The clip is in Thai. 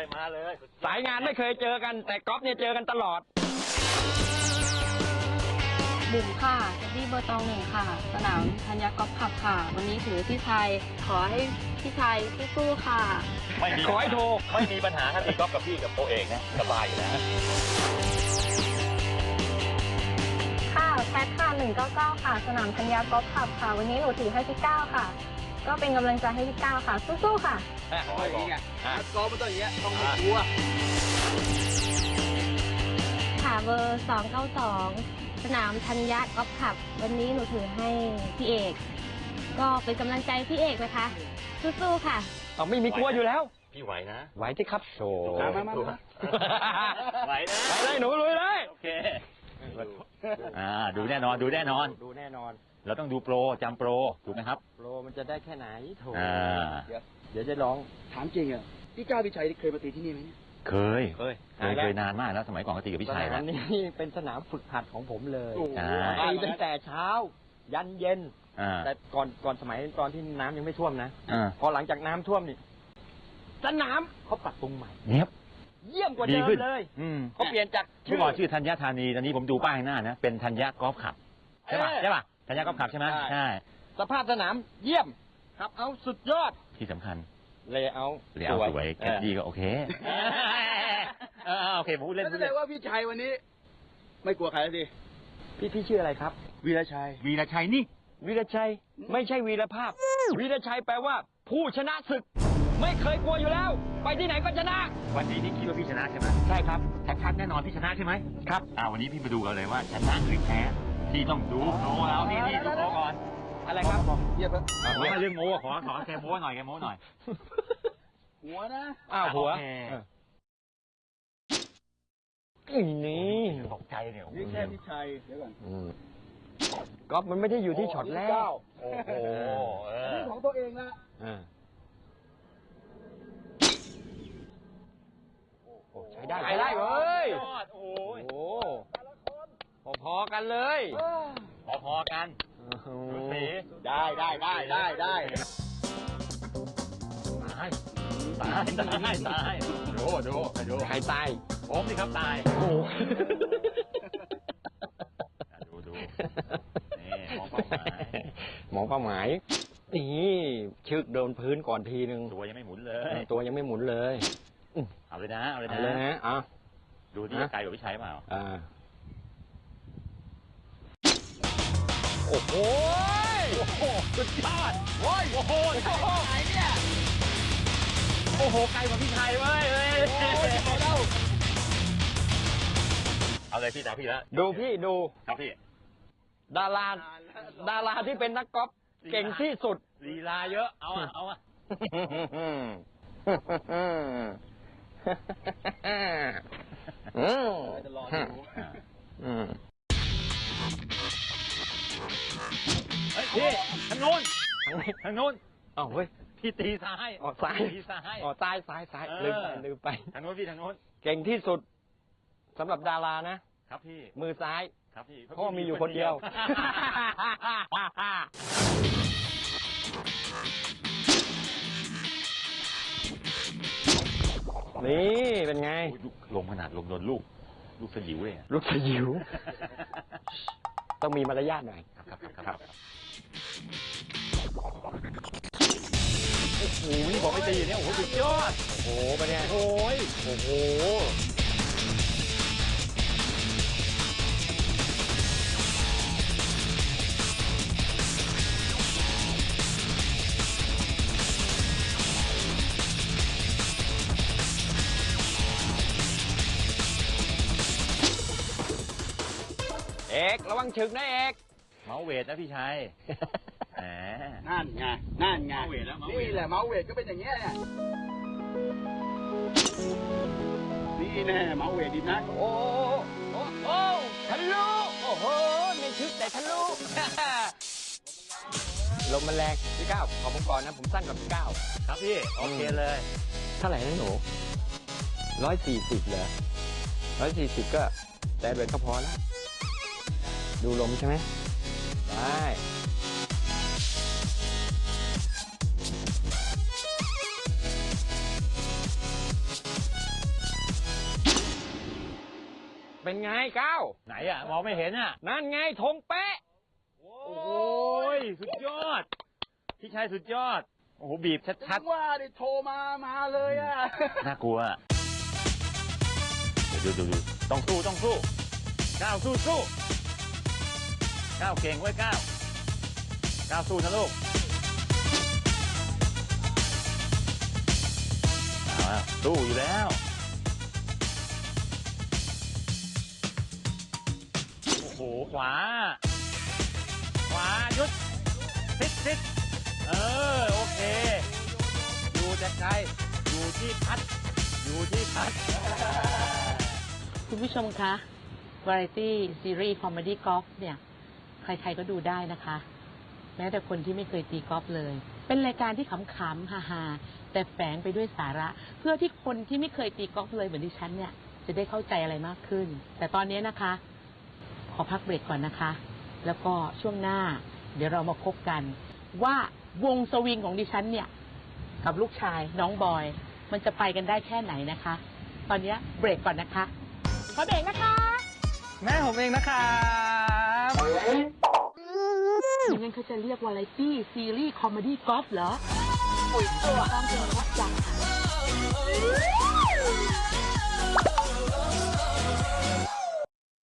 เลยมาเลยสุดอดสายงานไม่เคยเจอกัน แต่ก๊อฟเนี่ยเจอกันตลอด บุ๋มค่ะแคดดี้เบอร์ตองหนึ่งค่ะ สนามธัญญากอล์ฟคลับค่ะ วันนี้ถือพี่ชัย ขอให้พี่ชัยสู้ๆค่ะ ไม่มีขอให้โทร ไม่มีปัญหาถ้ามีก๊อฟกับพี่กับโปรเอกนะสบายอยู่แล้วค่ะแพทค่ะ199ค่ะ สนามธัญญากอล์ฟคลับค่ะ วันนี้หนูถือให้พี่ก้าวค่ะ ก็เป็นกำลังใจให้พี่ก้าวค่ะ สู้ๆค่ะ ขอให้บอกอะค่ะเบอร์ 292 สนามธัญญากอล์ฟคลับ วันนี้หนูถือให้พี่เอก ก็เป็นกำลังใจพี่เอกนะคะ สู้ๆค่ะ เอาไม่มีกลัวอยู่แล้ว พี่ไหวนะ ไหวที่ครับโถมามามามา ไหวนะ ไปเลยหนูลุยเลย โอเค อ่า ดูแน่นอน ดูแน่นอน ดูแน่นอน เราต้องดูโปรจำโปร ถูกไหมครับโปร มันจะได้แค่ไหนโถอ่า เดี๋ยวเดี๋ยวจะร้อง ถามจริงอะพี่ก้าวพี่ชัยเคยมาตีที่นี่ไหมเนี่ยเคย เคยเคย เคยนานมากแล้วสมัยก่อนก็ตีกับพี่สชัยนาแล้มวนี้เป็นสนามฝึกหัดของผมเลยโอ้โหใช่ตีตั้งแต่เช้า ยันเย็น อ่า แต่ก่อนก่อนสมัยตอนที่น้ำยังไม่ท่วมนะอ่า พอหลังจากน้ำท่วมนี่สนามเขาปรับปรุงใหม่ เนี้ยบเยี่ยมกว่าดีเดิมขึ้นเลยอืมเขาเปลี่ยนจากเมื่อก่อนชื่อธัญญาธานีตอนนี้ผมดูป้ายข้างหน้านะ เป็นธัญญากอล์ฟคลับใช่ป่ะใช่ป่ะธัญญากอล์ฟคลับใช่ไหมใช่ สภาพสนามเยี่ยมครับเอาสุดยอดที่สำคัญเลยเอาเลี้ยวสวยแคดดี้ก็โอเคเออโอเคผมพูดเล่นแล้วพูแสดดเล่นงว่าพี่ชัยวันนี้ ไม่กลัวใครแล้วดิพี่พี่ชื่ออะไรครับ วีรชัย วีรชัยนี่ วีรชัยไม่ใช่วีรภาพ วีรชัยแปลว่า ผู้ชนะศึก ไม่เคยกลัวอยู่แล้ว ไปที่ไหนก็ชนะ วันนี้นี่คิดว่าพี่ชนะใช่ไหมใช่ครับชัดๆแน่นอนพี่ชนะใช่ไหมครับ อ่าวันนี้พี่มาดูกันเลยว่าชนะหรือแพ้ที่ต้องดูโม้แล้วนี่นี่ดูโม้ก่อน อะไรครับเยียบแล้วขอมาเรื่องโม้ขอขอแกโม้หน่อยแกโม้หน่อย หัวนะอ้าวหัวโอเค เอออีนี่ตกใจเนี่ยโอ้โหนี่แค่พี่ชัยเดี๋ยวก่อนอืมก๊อฟมันไม่ได้อยู่ที่ช็อตแรกโอ้โหเออันอนี้ของตัวเองนะอ่าโอ้ใช้ได้ใช้ได้เว้ยยอดโอ้โอ้ยโหพอๆกันเลย พอๆกันดู สีได้ได้ได้ได้ได้ตายตายตายตายดูดูดูใครตายผมสิครับตาย โอ้โหดูดูนี่มองเป้าหมายมองเป้าหมายนี่ชึกโดนพื้นก่อนทีนึงตัวยังไม่หมุนเลย ตัวยังไม่หมุนเลยเอาเลยนะเอาเลยเอานะเลยนะอะดูที่นะไกลกว่าพี่ชัยเปล่าอ่า โอ้โหโอ้โหสุดยอดโอ้ยโอ้โหไหนเนี่ยโอ้โหไกลกว่าพี่ชัยเว้ยเว้ยเอาเลยพี่ตาพี่แล้วดูพี่ดูครับพี่ดาราดาราที่เป็นนักกอล์ฟเก่งที่สุดลีลาเยอะ เอาอะเอาอะอืมจะรอดู เฮ้ยพี่ทางโน้นทางไหนทางโน้นอ้าวเฮ้ยพี่ตีซ้ายอ๋อซ้ายตีซ้ายอ๋อซ้ายซ้ายซ้ายเออลืมไปลืมไปทางโน้นพี่ทางโน้นเก่งที่สุดสำหรับดารานะครับพี่มือซ้ายครับพี่เพราะว่ามีอยู่คนเดียวนี่เป็นไงโอ้ยลูกลงขนาดลงโดนลูก ลูกสยิวเลยอะลูกสยิว ต้องมีมารยาทหน่อยครับครับครับ โอ้โหบอกไม่ตีเนี่ยโอ้โหสุดยอด โอ้โหเป็นไงโอ้ยโอ้โหเอกระวังฉึกนะเอก เมาส์เวทนะพี่ชัยแหม นั่นไง นั่นไง เมาส์เวทแล้วเมาส์เวท นี่แหละเมาส์เวทก็เป็นอย่างเงี้ยเนี่ยนี่แน่เมาส์เวทดีนะ โอ้ โอ้โอ้ทะลุโอ้โหไม่ชึกแต่ทะลุ ลมมันแรงพี่ก้าวขอผมก่อนนะผมสั้นกว่าพี่ก้าวครับพี่ โอเคเลย เท่าไหร่นะหนูร้อยสี่สิบเหรอร้อยสี่สิบก็แต่เบิดก็พอแล้ว ดูลมใช่ไหม ไปเป็นไงก้าวไหนอะมองไม่เห็นอะ นั่นไงธงเป๊ะ โอ้ยสุดยอด พี่ชายสุดยอด โอ้โห บีบชัดๆ ว่าดิโทรมามาเลยอะ น่ากลัวดูดูดูต้องสู้ต้องสู้ก้าวสู้สู้ ก้าวเก่งไว้ยก้าวก้าวสู้นะลูกเอาละสู้อยู่แล้วโอ้โหขวา ขวาหยุดซิดซิดเออโอเค อยู่แต่ไกลอยู่ที่พัด อยู่ที่พัด คุณผู้ชมคะ Variety ซีรีส์คอมเมดี้กอล์ฟเนี่ย ครๆก็ดูได้นะคะ แม้แต่คนที่ไม่เคยตีกอล์ฟเลย เป็นรายการที่ขำๆฮาๆแต่แฝงไปด้วยสาระ เพื่อที่คนที่ไม่เคยตีกอล์ฟเลยเหมือนดิฉันเนี่ย จะได้เข้าใจอะไรมากขึ้น แต่ตอนนี้นะคะ ขอพักเบรกก่อนนะคะ แล้วก็ช่วงหน้า เดี๋ยวเรามาพบกัน ว่าวงสวิงของดิฉันเนี่ย กับลูกชายน้องบอย มันจะไปกันได้แค่ไหนนะคะ ตอนนี้เบรกก่อนนะคะขอเบรกนะคะ แม่ผมเองนะครับ งั้นเขาจะเรียกว่าอะไรตี้ซีรีส์คอมเมดี้กอล์ฟเหรอปุ๋ยตัวต้องเจอวัดอย่ง